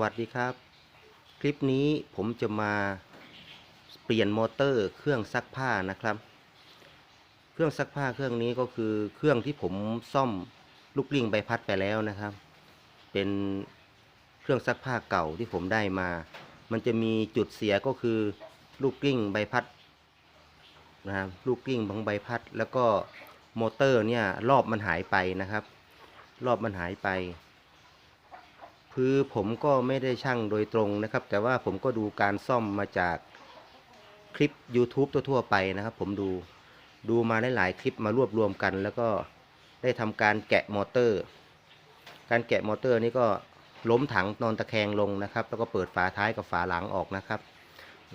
วัสดีครับ คลิปนี้ผมจะมาเปลี่ยนมอเตอร์เครื่องซักผ้านะครับ เครื่องซักผ้าเครื่องนี้ก็คือเครื่องที่ผมซ่อมลูกกลิ้งใบพัดไปแล้วนะครับ เป็นเครื่องซักผ้าเก่าที่ผมได้มา มันจะมีจุดเสียก็คือลูกกลิ้งใบพัดนะครับลูกกลิ้งของใบพัด แล้วก็มอเตอร์เนี่ยรอบมันหายไปนะครับ รอบมันหายไป คือผมก็ไม่ได้ช่างโดยตรงนะครับ แต่ว่าผมก็ดูการซ่อมมาจากคลิป YouTube ทั่วๆไปนะครับ ผมดูดูมาหลายๆคลิปมารวบรวมกัน แล้วก็ได้ทำการแกะมอเตอร์ การแกะมอเตอร์นี่ก็ล้มถังนอนตะแคงลงนะครับ แล้วก็เปิดฝาท้ายกับฝาหลังออกนะครับ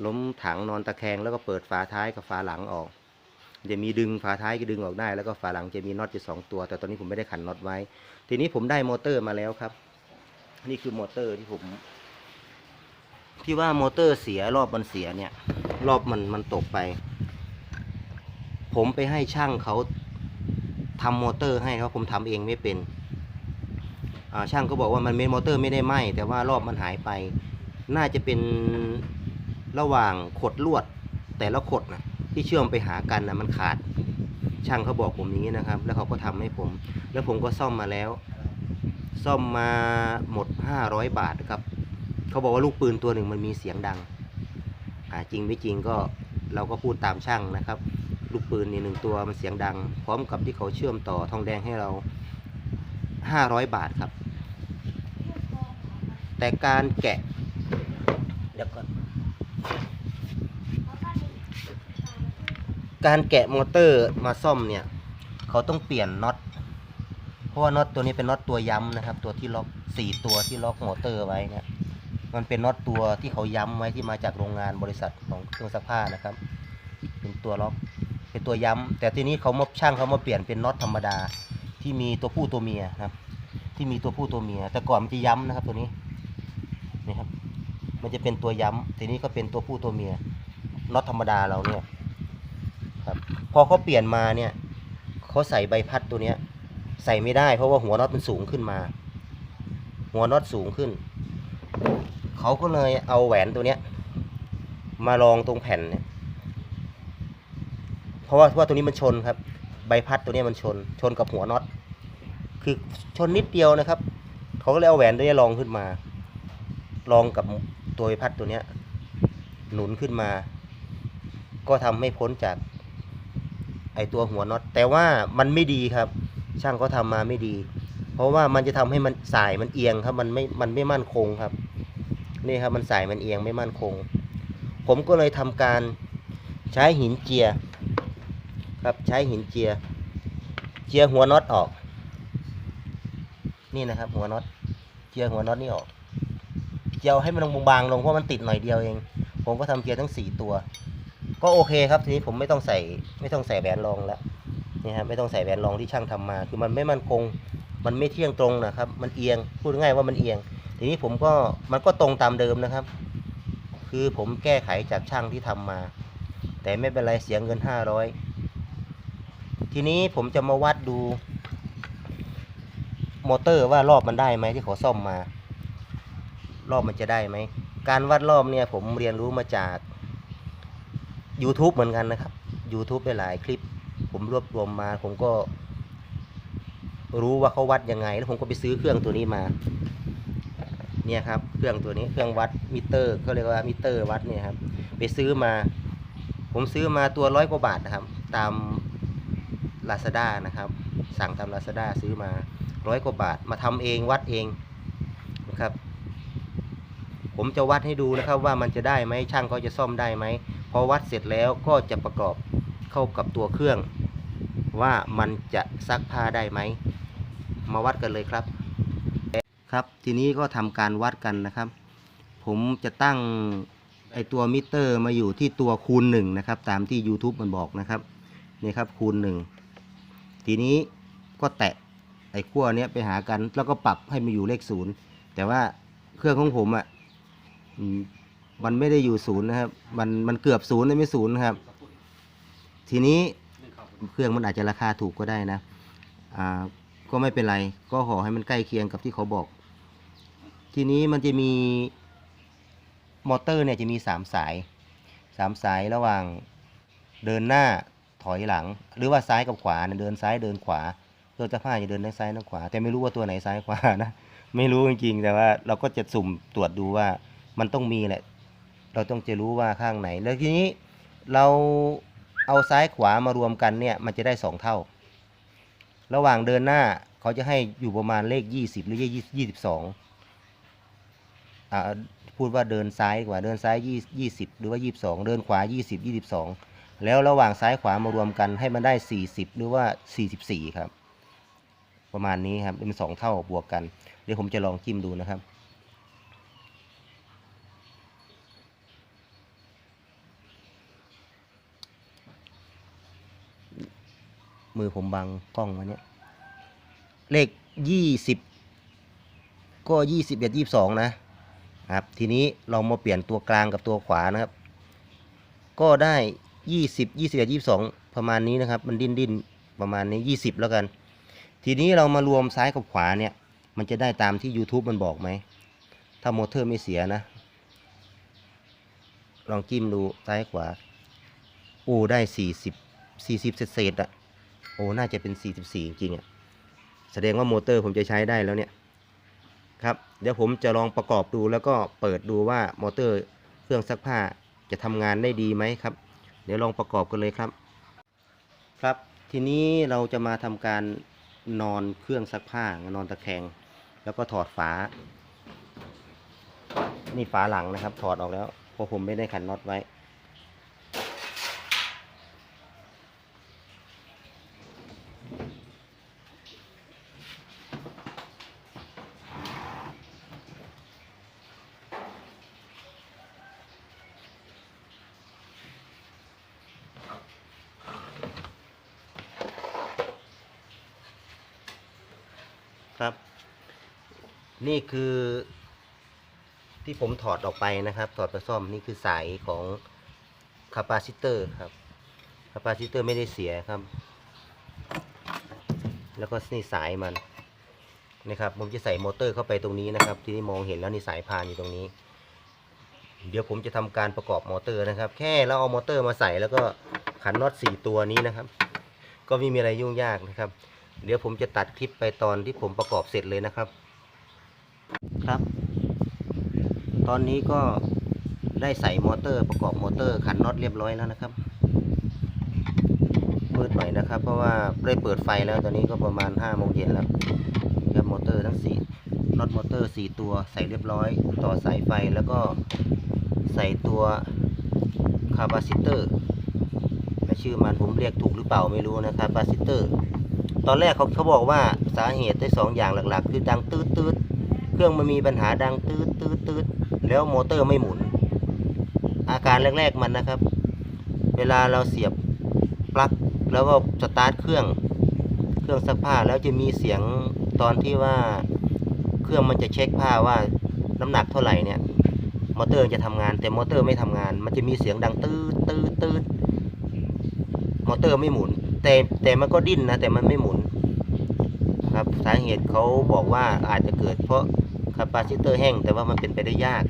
ล้มถังนอนตะแคงแล้วก็เปิดฝาท้ายกับฝาหลังออก จะมีดึงฝาท้ายก็ดึงออกได้ แล้วก็ฝาหลังจะมีน็อตอยู่สองตัว แต่ตอนนี้ผมไม่ได้ขันน็อตไว้ ทีนี้ผมได้มอเตอร์มาแล้วครับ นี่คือมอเตอร์ที่ผมที่ว่ามอเตอร์เสียรอบมันเสียเนี่ย รอบมันมันตกไป ผมไปให้ช่างเขาทำมอเตอร์ให้ครับผมทำเองไม่เป็นช่างก็บอกว่ามันเป็นมอเตอร์ไม่ได้ไหมแต่ว่ารอบมันหายไป น่าจะเป็นระหว่างขดลวด แต่ละขดนะที่เชื่อมไปหากันนะมันขาด ช่างเขาบอกผมอย่างนี้นะครับ แล้วเขาก็ทำให้ผม แล้วผมก็ซ่อมมาแล้ว ซ่อมมาหมด 500 บาทนะครับ เขาบอกว่าลูกปืนตัวหนึ่งมันมีเสียงดังอ่าจริงไม่จริงก็เราก็พูดตามช่างนะครับ ลูกปืนนี่หนึ่งตัวมันเสียงดัง พร้อมกับที่เขาเชื่อมต่อทองแดงให้เรา 500 บาทครับ แต่การแกะเดี๋ยวก่อนการแกะมอเตอร์มาซ่อมเนี่ย เขาต้องเปลี่ยนน็อต ราะว่าน็อตตัวนี้เป็นน็อตตัวย้ำนะครับ ตัวที่ล็อกสี่ตัวที่ล็อกมอเตอร์ไว้นี่ยมันเป็นน็อตตัวที่เขาย้ำไว้ที่มาจากโรงงานบริษัทของเครื่องซักผ้านะครับ เป็นตัวล็อกเป็นตัวย้ำแต่ทีนี้เขามาช่างเขามาเปลี่ยนเป็นน็อตธรรมดาที่มีตัวผู้ตัวเมียนะครับ ที่มีตัวผู้ตัวเมีย แต่ก่อนมันจะย้ำนะครับ ตัวนี้นี่ครับ มันจะเป็นตัวย้ำทีนี้ก็เป็นตัวผู้ตัวเมียน็อตธรรมดาเราเนี่ยครับ พอเขาเปลี่ยนมาเนี่ยเขาใส่ใบพัดตัวเนี้ย ใส่ไม่ได้ เพราะว่าหัวน็อตมันสูงขึ้นมา หัวน็อตสูงขึ้น เขาก็เลยเอาแหวนตัวเนี้ย มาลองตรงแผ่นเนี่ย เพราะว่าว่าตัวนี้มันชนครับ ใบพัดตัวนี้มันชน ชนกับหัวน็อต คือชนนิดเดียวนะครับ เขาก็เลยเอาแหวนตัวนี้ลองขึ้นมา ลองกับตัวใบพัดตัวเนี้ย หนุนขึ้นมา ก็ทำให้พ้นจากไอตัวหัวน็อต แต่ว่ามันไม่ดีครับ ช่างเขาทำมาไม่ดี เพราะว่ามันจะทำให้มันสายมันเอียงครับ มันไม่มันไม่มั่นคงครับ นี่ครับมันสายมันเอียงไม่มั่นคง ผมก็เลยทำการใช้หินเจีย ครับใช้หินเจีย เจียหัวน็อตออก นี่นะครับ หัวน็อตเจียหัวน็อตนี่ออกเจียวให้มันบางๆลงเพราะมันติดหน่อยเดียวเอง ผมก็ทำเจียทั้งสี่ตัว ก็โอเคครับทีนี้ผมไม่ต้องใส่ไม่ต้องใส่แหวนรองแล้ว นี่ครับไม่ต้องใส่แหวนรองที่ช่างทำมา คือมันไม่มั่นคง มันไม่เที่ยงตรงนะครับ มันเอียงพูดง่ายว่ามันเอียง ทีนี้ผมก็มันก็ตรงตามเดิมนะครับ คือผมแก้ไขจากช่างที่ทำมา แต่ไม่เป็นไรเสียเงินห้าร้อยทีนี้ผมจะมาวัดดูมอเตอร์ว่ารอบมันได้ไหมที่เขาซ่อมมา รอบมันจะได้ไหมการวัดรอบเนี่ยผมเรียนรู้มาจาก YouTube เหมือนกันนะครับ YouTube หลายคลิป ผมรวบรวมมา ผมก็รู้ว่าเขาวัดยังไง แล้วผมก็ไปซื้อเครื่องตัวนี้มา เนี่ยครับ เครื่องตัวนี้เครื่องวัดมิเตอร์เขาเรียกว่ามิเตอร์วัดเนี่ยครับ ไปซื้อมา ผมซื้อมาตัวร้อยกว่าบาทนะครับ ตาม Lazada นะครับ สั่งตาม Lazada ซื้อมาร้อยกว่าบาท มาทำเองวัดเองนะครับ ผมจะวัดให้ดูนะครับว่ามันจะได้ไหมช่างเขาจะซ่อมได้ไหมพอวัดเสร็จแล้วก็จะประกอบเข้ากับตัวเครื่อง ว่ามันจะซักผ้าได้ไหม มาวัดกันเลยครับ ครับทีนี้ก็ทำการวัดกันนะครับ ผมจะตั้งไอตัวมิเตอร์มาอยู่ที่ตัวคูณหนึ่งนะครับ ตามที่ YouTube มันบอกนะครับนี่ครับคูณหนึ่งทีนี้ก็แตะไอ้ขั้วเนี้ยไปหากันแล้วก็ปรับให้มันอยู่เลขศูนย์แต่ว่าเครื่องของผมอะ่ะมันไม่ได้อยู่ศูนย์นะครับ มันมันเกือบศูนย์แต่ไม่ศูนย์นะครับ ทีนี้ เครื่องมันอาจจะราคาถูกก็ได้นะอ่าก็ไม่เป็นไร ก็ขอให้มันใกล้เคียงกับที่เขาบอก ทีนี้มันจะมีมอเตอร์เนี่ยจะมีสามสายสามสายระหว่างเดินหน้าถอยหลัง หรือว่าซ้ายกับขวาเนี่ยเดินซ้ายเดินขวาเครื่องซักผ้าจะเดินทั้งซ้ายทั้งขวา แต่ไม่รู้ว่าตัวไหนซ้ายขวานะไม่รู้จริงๆแต่ว่าเราก็จะสุ่มตรวจดูว่ามันต้องมีแหละ เราต้องจะรู้ว่าข้างไหน แล้วทีนี้เรา เอาซ้ายขวามารวมกันเนี่ยมันจะได้สองเท่า ระหว่างเดินหน้าเขาจะให้อยู่ประมาณเลข 20 หรือเลข22อ่าพูดว่าเดินซ้ายกว่าเดินซ้าย 20 หรือว่า 22 เดินขวา 20 22 แล้วระหว่างซ้ายขวามารวมกันให้มันได้ 40 หรือว่า 44 ครับ ประมาณนี้ครับเป็นสองเท่าบวกกัน เดี๋ยวผมจะลองจิ้มดูนะครับ มือผมบังกล้องมาเนี่ยเลขยี่สิบก็ยี่สิบเอ็ดยี่สองนะครับ ทีนี้เรามาเปลี่ยนตัวกลางกับตัวขวานะครับ ก็ได้ยี่สิบยี่สิบเอ็ดยี่สองประมาณนี้นะครับ มันดิ้นดิ้นประมาณนี้ยี่สิบแล้วกัน ทีนี้เรามารวมซ้ายกับขวาเนี่ย มันจะได้ตามที่ YouTube มันบอกไหม ถ้ามอเตอร์ไม่เสียนะ ลองจิ้มดูซ้ายขวา โอ้ได้สี่สิบสี่สิบเศษๆอะ อ้น่าจะเป็นสี่สิบสี่จริงๆอะแสดงว่ามอเตอร์ผมจะใช้ได้แล้วเนี่ยครับเดี๋ยวผมจะลองประกอบดูแล้วก็เปิดดูว่ามอเตอร์เครื่องซักผ้าจะทำงานได้ดีไหมครับ เดี๋ยวลองประกอบกันเลยครับ ครับทีนี้เราจะมาทำการนอนเครื่องซักผ้านอนตะแคงแล้วก็ถอดฝา นี่ฝาหลังนะครับ ถอดออกแล้วเพราะผมไม่ได้ขันน็อตไว้ ครับ นี่คือที่ผมถอดออกไปนะครับ ถอดไปซ่อมนี่คือสายของคาปาซิเตอร์ครับคาปาซิเตอร์ไม่ได้เสียครับ แล้วก็นี่สายมันนะครับผมจะใส่มอเตอร์เข้าไปตรงนี้นะครับ ที่นี่มองเห็นแล้วนี่สายพานอยู่ตรงนี้ เดี๋ยวผมจะทำการประกอบมอเตอร์นะครับ แค่เราเอามอเตอร์มาใส่แล้วก็ขันน็อตสี่ตัวนี้นะครับ ก็ไม่มีอะไรยุ่งยากนะครับ เดี๋ยวผมจะตัดคลิปไปตอนที่ผมประกอบเสร็จเลยนะครับ ครับ ตอนนี้ก็ได้ใส่มอเตอร์ประกอบมอเตอร์ขันน็อตเรียบร้อยแล้วนะครับมืดหน่อยนะครับ เพราะว่าได้เปิดไฟแล้วตอนนี้ก็ประมาณ5โมงเย็นแล้วครับมอเตอร์ทั้งสี่น็อตมอเตอร์สี่ตัวใส่เรียบร้อย ต่อสายไฟแล้วก็ใส่ตัวคาปาซิเตอร์ชื่อมันผมเรียกถูกหรือเปล่าไม่รู้นะครับคาปาซิเตอร์ ตอนแรกเขาเขาบอกว่าสาเหตุได้สองอย่างหลักๆ คือดังตืดตืดๆเครื่องมันมีปัญหาดังตืดตืดตืดแล้วมอเตอร์ไม่หมุน อาการแรก ๆมันนะครับ เวลาเราเสียบปลั๊กแล้วก็สตาร์ทเครื่องเครื่องซักผ้าแล้วจะมีเสียงตอนที่ว่าเครื่องมันจะเช็คผ้าว่าน้ำหนักเท่าไหร่เนี่ยมอเตอร์จะทำงานแต่มอเตอร์ไม่ทำงาน มันจะมีเสียงดังตืดตืดตืดมอเตอร์ไม่หมุน แต่แต่มันก็ดิ้นนะแต่มันไม่หมุน ครับสาเหตุเขาบอกว่าอาจจะเกิดเพราะคาปาซิเตอร์แห้งแต่ว่ามันเป็นไปได้ยาก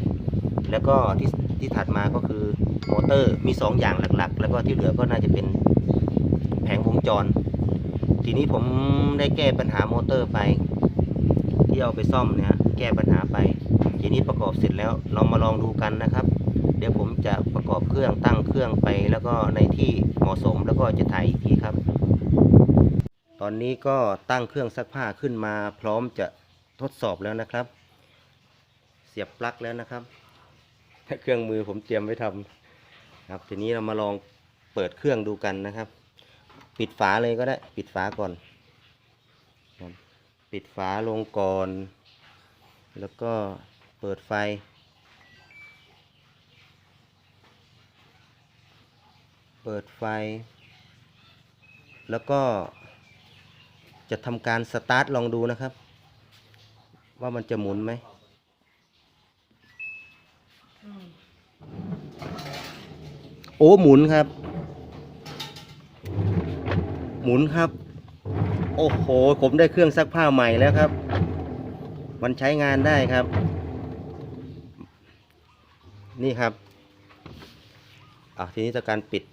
แล้วก็ที่ที่ถัดมาก็คือมอเตอร์มี 2 อย่างหลักๆ แล้วก็ที่เหลือก็น่าจะเป็นแผงวงจร ทีนี้ผมได้แก้ปัญหามอเตอร์ไป ที่เอาไปซ่อมเนี่ยแก้ปัญหาไป ทีนี้ประกอบเสร็จแล้วเรามาลองดูกันนะครับ เดี๋ยวผมจะประกอบเครื่องตั้งเครื่องไป แล้วก็ในที่เหมาะสมแล้วก็จะถ่ายอีกทีครับ ตอนนี้ก็ตั้งเครื่องซักผ้าขึ้นมา พร้อมจะทดสอบแล้วนะครับ เสียบปลั๊กแล้วนะครับ เครื่องมือผมเตรียมไว้ทำครับทีนี้เรามาลองเปิดเครื่องดูกันนะครับ ปิดฝาเลยก็ได้ ปิดฝาก่อนปิดฝาลงก่อน แล้วก็เปิดไฟ ปิดไฟ แล้วก็จะทำการสตาร์ทลองดูนะครับ ว่ามันจะหมุนไหมโอ้หมุนครับ หมุนครับ โอ้โห ผมได้เครื่องซักผ้าใหม่แล้วครับ มันใช้งานได้ครับ นี่ครับอะทีนี้จะการปิด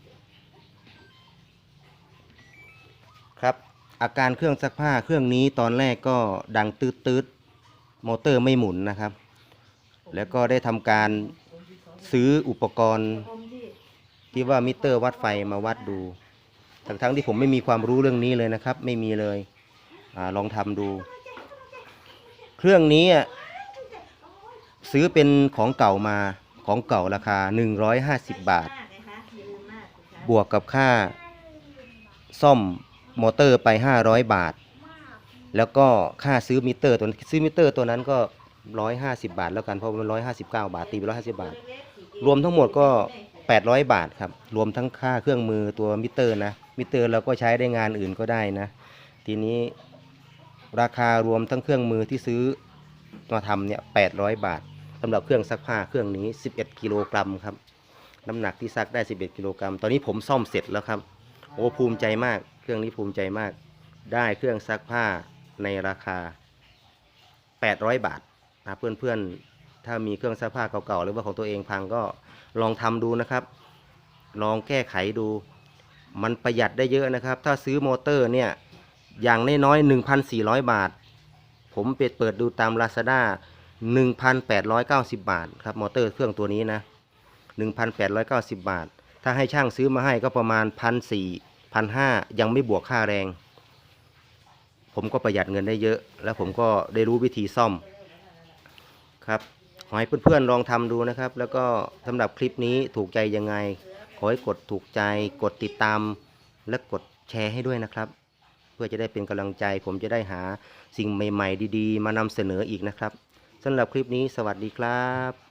ครับ อาการเครื่องซักผ้าเครื่องนี้ตอนแรกก็ดังตืดตืดๆมอเตอร์ไม่หมุนนะครับ แล้วก็ได้ทำการซื้ออุปกรณ์ที่ว่ามิเตอร์วัดไฟมาวัดดู ทั้งทั้งๆที่ผมไม่มีความรู้เรื่องนี้เลยนะครับ ไม่มีเลยอลองทำดู เครื่องนี้ซื้อเป็นของเก่ามาของเก่าราคา 150 บาท บวกกับค่าซ่อม มอเตอร์ไป 500 บาท แล้วก็ค่าซื้อมิเตอร์ตัวซื้อมิเตอร์ตัวนั้นก็ 150 บาท แล้วกันเพราะมัน159 บาทตีไป150 บาท รวมทั้งหมดก็ 800 บาทครับรวมทั้งค่าเครื่องมือตัวมิเตอร์นะมิเตอร์เราก็ใช้ได้งานอื่นก็ได้นะทีนี้ราคารวมทั้งเครื่องมือที่ซื้อมาทำเนี่ย800 บาทสำหรับเครื่องซักผ้าเครื่องนี้ 11 กิโลกรัมครับน้ำหนักที่ซักได้ 11 กิโลกรัม ตอนนี้ผมซ่อมเสร็จแล้วครับ โอ้ภูมิใจมาก เครื่องนี้ภูมิใจมาก ได้เครื่องซักผ้าในราคา 800 บาทนะเพื่อนๆ ถ้ามีเครื่องซักผ้าเก่าๆ หรือว่าของตัวเองพังก็ลองทำดูนะครับ ลองแก้ไขดู มันประหยัดได้เยอะนะครับ ถ้าซื้อมอเตอร์เนี่ย อย่างน้อยๆ1,400 บาท ผมเปิดเปิดดูตาม Lazada 1,890 บาทครับมอเตอร์เครื่องตัวนี้นะ 1,890 บาท ถ้าให้ช่างซื้อมาให้ก็ประมาณ1,400 1,500ยังไม่บวกค่าแรง ผมก็ประหยัดเงินได้เยอะ แล้วผมก็ได้รู้วิธีซ่อมครับขอให้เพื่อนๆลองทำดูนะครับ แล้วก็สำหรับคลิปนี้ถูกใจยังไง ขอให้กดถูกใจ กดติดตาม และกดแชร์ให้ด้วยนะครับ เพื่อจะได้เป็นกำลังใจ ผมจะได้หาสิ่งใหม่ ๆ ดี ๆ มานำเสนออีกนะครับสำหรับคลิปนี้สวัสดีครับ